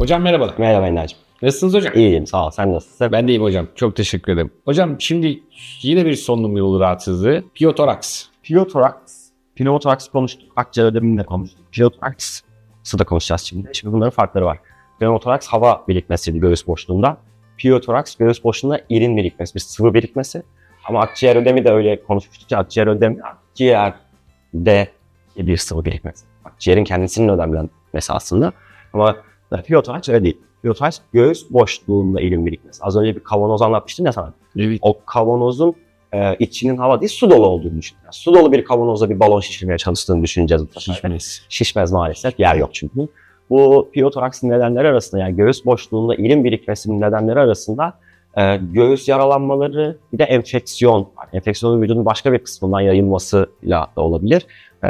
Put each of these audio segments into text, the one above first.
Hocam merhabalar. Merhaba Ender'cim. Nasılsınız hocam? İyiyim sağ ol. Sen nasılsın? Ben de iyiyim hocam. Çok teşekkür ederim. Hocam şimdi yine bir solunum yolu rahatsızlığı. Piyotoraks. Piyotoraks. Piyotoraks konuştuk. Akciğer ödemini de konuştuk. Piyotoraks'ı da konuşacağız şimdi. Şimdi bunların farkları var. Piyotoraks hava birikmesiydi göğüs boşluğunda. Piyotoraks göğüs boşluğunda irin birikmesi, bir sıvı birikmesi. Ama akciğer ödemi de öyle konuşmuştuk akciğer ödemi akciğerde bir sıvı birikmesi. Akciğerin kendisinin ödemlenmesi aslında. Ama piyotoraks öyle değil. Piyotoraks göğüs boşluğunda irin birikmesi. Az önce bir kavanoz anlatmıştım ya sana. Evet. o kavanozun e, içinin hava değil su dolu olduğunu düşün. Yani su dolu bir kavanozda bir balon şişirmeye çalıştığını düşüneceğiz. Şişmeniz. Şişmez maalesef. Yer yok çünkü. Bu piyotoraksin nedenleri arasında yani göğüs boşluğunda irin birikmesinin nedenleri arasında e, göğüs yaralanmaları bir de enfeksiyon var. Enfeksiyonun vücudun başka bir kısmından yayılmasıyla da olabilir. E,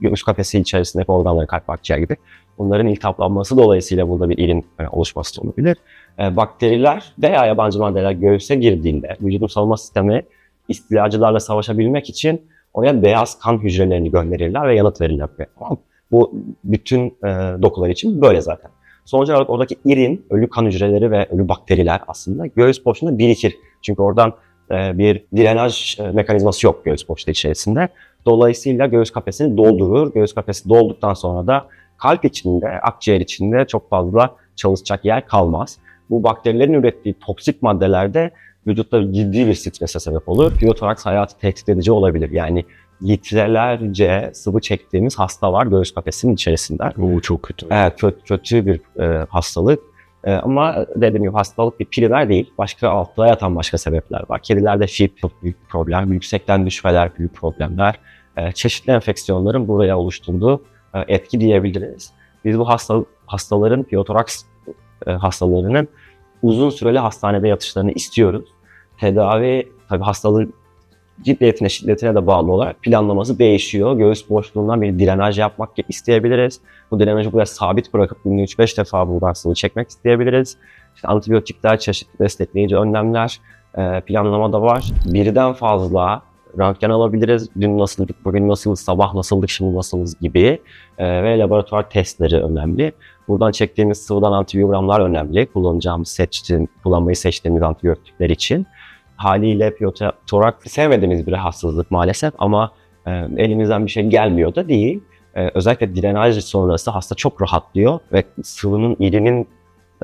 göğüs kafesi içerisindeki organları kalp akciğer gibi. Bunların iltihaplanması dolayısıyla burada bir irin e, oluşması olabilir. E, bakteriler veya yabancı maddeler göğüse girdiğinde vücudun savunma sistemi istilacılarla savaşabilmek için oraya beyaz kan hücrelerini gönderirler ve yanıt verirler. Tamam? Bu bütün e, dokular için böyle zaten. Sonuç olarak oradaki irin, ölü kan hücreleri ve ölü bakteriler aslında göğüs boşluğunda birikir. Çünkü oradan bir drenaj e, mekanizması yok göğüs boşluğu içerisinde. Dolayısıyla göğüs kafesini doldurur. Göğüs kafesi dolduktan sonra da kalp içinde, akciğer içinde çok fazla çalışacak yer kalmaz. Bu bakterilerin ürettiği toksik maddelerde vücutta ciddi bir strese sebep olur. Piyotoraks hayatı tehdit edici olabilir. Yani litrelerce sıvı çektiğimiz hasta var göğüs kafesinin içerisinde. Oo çok kötü. Evet, kötü, kötü bir e, hastalık. E, ama dediğim gibi hastalık bir primer değil. Başka altta yatan başka sebepler var. Kedilerde şip çok büyük bir problem. Yüksekten düşmeler büyük problemler. E, çeşitli enfeksiyonların buraya oluşturduğu e, etki diyebiliriz. Biz bu hasta, hastaların, piyotoraks e, hastalarının uzun süreli hastanede yatışlarını istiyoruz. Tedavi tabii hastalığın ciddiyetine, şiddetine de bağlı olarak planlaması değişiyor. Göğüs boşluğundan bir drenaj yapmak isteyebiliriz. Bu drenajı buraya sabit bırakıp günde 3-5 defa buradan sıvı çekmek isteyebiliriz. İşte antibiyotikler, çeşitli destekleyici önlemler e, planlamada var. Birden fazla röntgen alabiliriz. Dün nasıldık, bugün nasılız, sabah nasıldık, şimdi nasılız gibi. E, ve laboratuvar testleri önemli. Buradan çektiğimiz sıvıdan antibiyogramlar önemli. Kullanacağımız seçtiğim, kullanmayı seçtiğimiz antibiyotikler için. Haliyle piyotorak sevmediğimiz bir hastalık maalesef ama e, elimizden bir şey gelmiyor da değil. E, özellikle drenaj sonrası hasta çok rahatlıyor ve sıvının irinin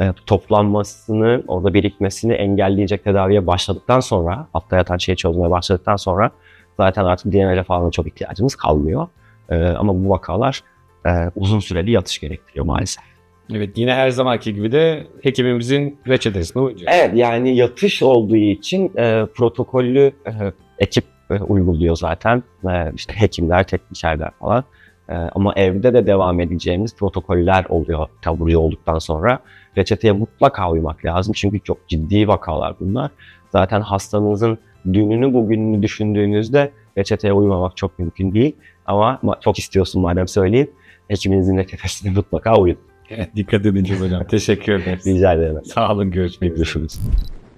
e, toplanmasını, orada birikmesini engelleyecek tedaviye başladıktan sonra, altta yatan şeyi çözmeye başladıktan sonra zaten artık drenaja falan çok ihtiyacımız kalmıyor. E, ama bu vakalar e, uzun süreli yatış gerektiriyor maalesef. Evet yine her zamanki gibi de hekimimizin reçetesine uyacağız. Evet yani yatış olduğu için e, protokollü e, ekip e, uyguluyor zaten. E, işte hekimler, teknikerler falan. E, ama evde de devam edeceğimiz protokoller oluyor taburcu olduktan sonra. Reçeteye mutlaka uymak lazım çünkü çok ciddi vakalar bunlar. Zaten hastanızın dününü bugününü düşündüğünüzde reçeteye uymamak çok mümkün değil. Ama ma- çok istiyorsun madem söyleyeyim. Hekiminizin reçetesine mutlaka uyun. Dikkat edin hocam. Teşekkür ederiz. Rica ederim. Sağ olun görüşmek üzere. Görüşürüz.